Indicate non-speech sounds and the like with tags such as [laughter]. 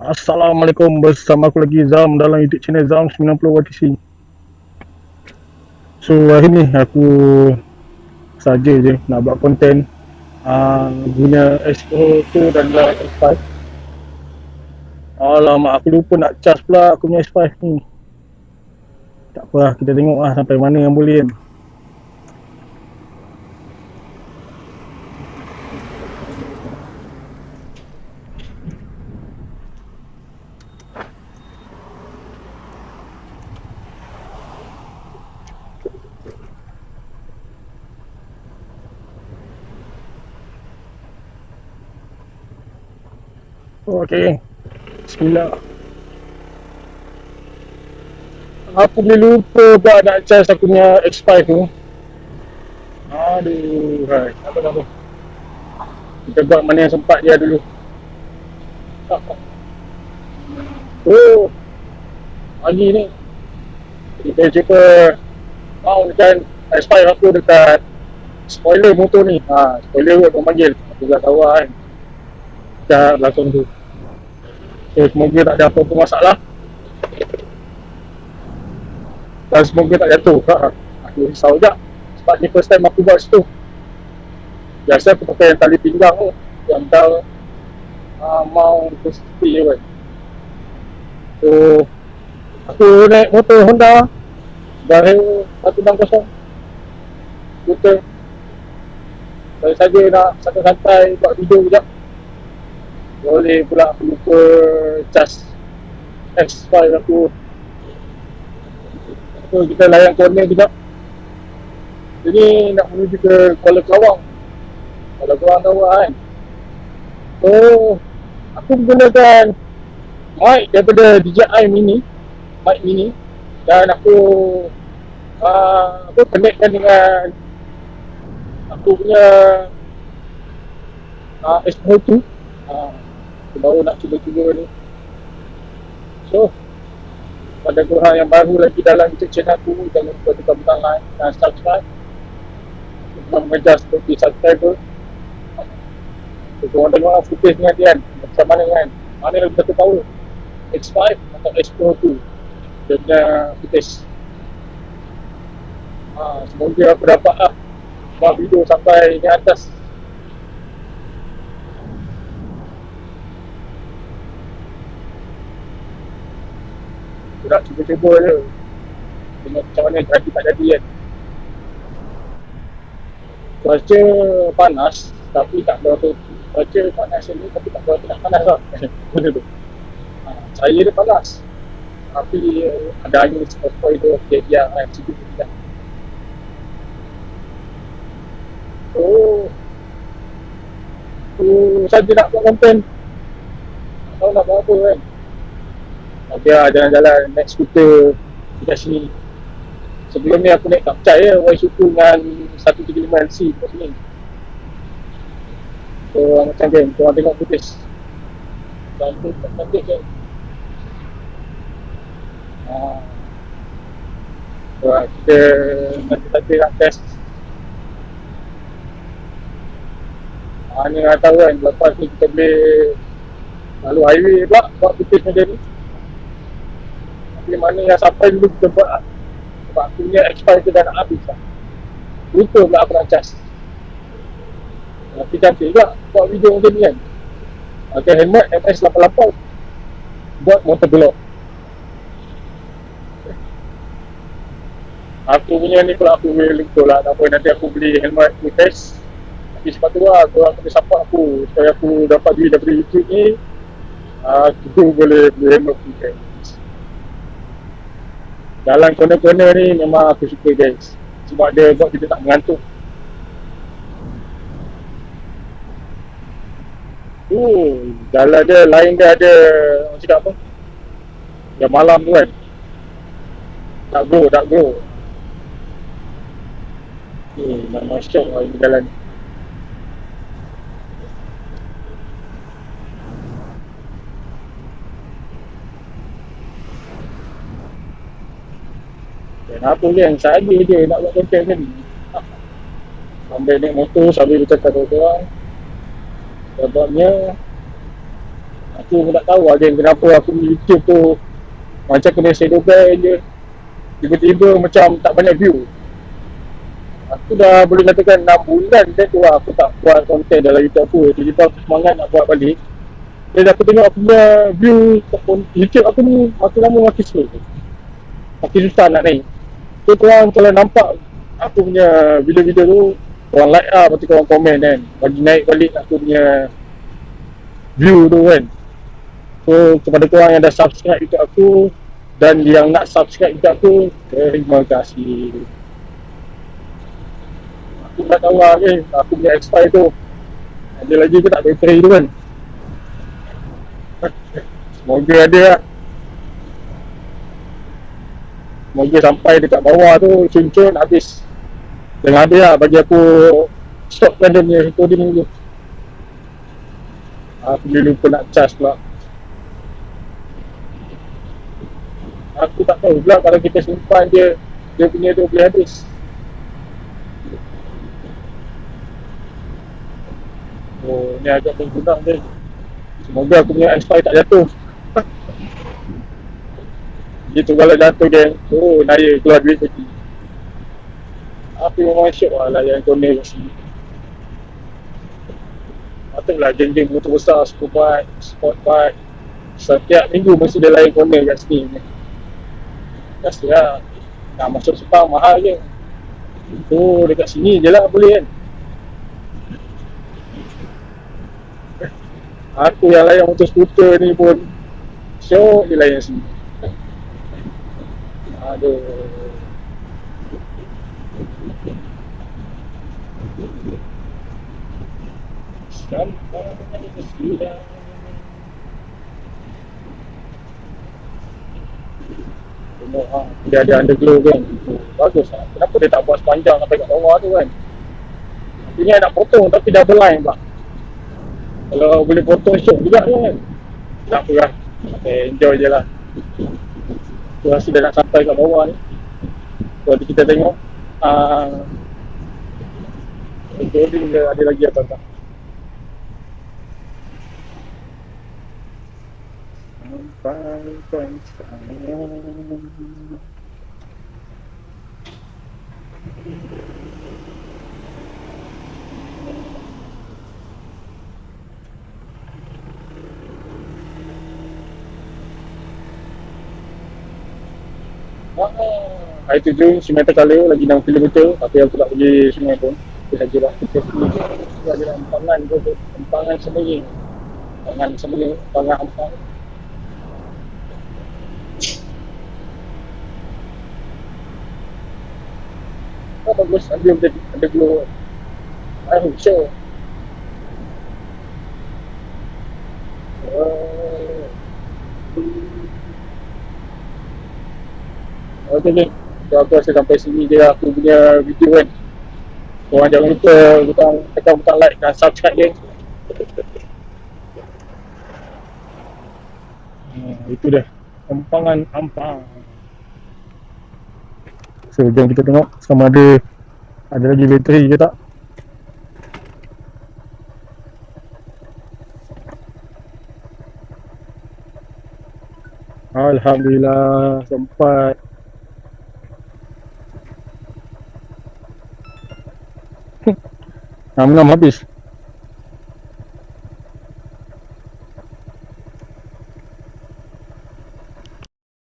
Assalamualaikum bersama aku lagi Zam dalam YouTube channel Zam 90 WTC. So hari ni aku saja je nak buat konten uh, guna Expo tu dan juga S5. Alamak aku lupa nak charge pula aku punya S5 ni. Tak apa lah, kita tengok lah sampai mana yang boleh kan. Okey. Bismillah. Aku boleh lupa pula nak charge aku punya X5 tu. Aduh, hai. Apa. Kita buat mana yang sempat dia dulu. Oh. Pagi ni. Kita jumpa mau kan S5 aku dekat spoiler motor ni. Ha, spoiler aku panggil. Aku tak tahu lah kan. Dah langsung tu. So semoga tak ada apa-apa masalah. Dan semoga tak jatuh ha, Aku risau je Sebab ni first time aku buat situ. Biasa aku pakai yang tali pinggang tu. Yang dah uh, Mau positif je kan So Aku naik motor Honda. Dari satu bang kosong. Skuter Saya saja nak santai-santai buat video sekejap boleh pula aku lupa cas X5 aku. So kita layan corner juga. Jadi nak menuju ke Kuala Kelawang Kuala Kelawang tahu lah kan? So aku menggunakan mic daripada DJI Mini mic Mini. Dan aku uh, aku connectkan dengan aku punya uh, S2 uh, Aku baru nak cuba-cuba ni. So Pada korang yang baru lagi dalam YouTube channel aku. Jangan lupa tekan butang like dan subscribe. Kita mengejar seperti subscriber. So korang tengok lah footage ni kan. Macam mana kan? Mana lebih tahu X5 atau X2 tu Dia footage. Ha, Semoga aku dapat lah. Buat video sampai ni atas nak cuba-cuba je. Tengok macam mana jadi tak jadi kan. Cuaca panas tapi tak berapa Cuaca panas ni tapi tak berapa nak panas lah. [laughs] Benda tu. Ha, Cahaya dia panas. Tapi ada angin sepoi-sepoi tu. Dia dia kan situ tu tidak Oh Oh, saya nak buat konten. Tak tahu nak buat apa kan Okey lah jalan-jalan naik skuter dekat sini. Sebelum ni aku naik tak percaya Y Suku dengan 135LC kat sini. So macam kan, korang tengok putus. Cantik, cantik kan Haa So kita nanti-nanti nak test. Haa ni tahu kan, lepas ni kita boleh Lalu highway pula buat putus macam ni di mana yang sampai dulu kita buat lah. Sebab aku punya expiry tu dah nak habis lah Lupa pula aku nak charge. Tapi cantik juga buat video macam ni kan. Pakai helmet MS88 Buat motor belok Aku punya ni pula aku boleh lupa lah. Tak apa nanti aku beli helmet ni test Tapi sebab tu lah korang kena support aku. Supaya aku dapat duit daripada YouTube ni Aku boleh beli helmet ni test Jalan corner-corner ni memang aku suka guys. Sebab dia buat kita tak mengantuk. Uh, jalan dia lain dia ada Orang cakap apa? Yang malam tu kan? Tak bro, tak bro Eh, syok lah ini jalan ni Kenapa kan saja dia nak buat konten kan Sambil naik motor sambil bercakap dengan orang Sebabnya Aku pun tak tahu again kenapa aku punya YouTube tu macam kena shadow ban je. Tiba-tiba macam tak banyak view. Aku dah boleh katakan 6 bulan dah tu lah aku tak buat konten dalam YouTube aku. Tiba-tiba aku semangat nak buat balik. Dan aku tengok aku punya view YouTube aku ni makin lama makin slow. Makin susah nak naik. So korang kalau nampak aku punya video-video tu Korang like lah, tu korang komen kan. Bagi naik balik aku punya view tu kan. So kepada korang yang dah subscribe YouTube aku Dan yang nak subscribe YouTube aku Terima kasih. Aku tak tahu lah eh, aku punya expire tu. Ada lagi ke tak? Battery tu kan? [laughs] Semoga ada lah Semoga sampai dekat bawah tu cun-cun habis. Jangan ada lah bagi aku stopkan dia punya recording dulu Aku dia lupa nak charge pula. Aku tak tahu pula kalau kita simpan dia Dia punya tu boleh habis. Oh ni agak menggunang dia Semoga aku punya X5 tak jatuh Gitu kalau jatuh dia Oh naya keluar duit lagi Aku memang syok lah layan kat sini Patutlah geng-geng motor besar Sport bike, sport bike. Setiap minggu mesti dia layan corner kat sini. Biasa lah. Nak masuk Sepang mahal je. Oh dekat sini je lah boleh kan. Aku yang layan motor scooter ni pun Syok dia layan sini Aduh Sampai sudah Tengok ha, dia ada underglow kan? Bagus lah, kenapa dia tak buat sepanjang sampai kat bawah tu kan? Ini nak potong tapi double line pula Kalau boleh potong syok juga tu kan? Tak apa lah, enjoy je lah Aku rasa dah nak sampai kat bawah ni. Jadi kita tengok uh, Recording dia ada lagi apa tak Sampai Air terjun Sungai Terkala lagi 6 km tapi aku tak pergi sungai pun. Itu saja lah. Kita pergi itu adalah empangan tu tu. Empangan sendiri empangan sendiri empangan empang Oh bagus, ada ada, ada glow Ah, sure Okey okey. So aku rasa sampai sini je lah aku punya video kan. Korang jangan lupa butang tekan butang like dan subscribe dia. Hmm, itu dia. Empangan ampang. So jom kita tengok sama ada ada lagi bateri ke tak. Alhamdulillah sempat não não não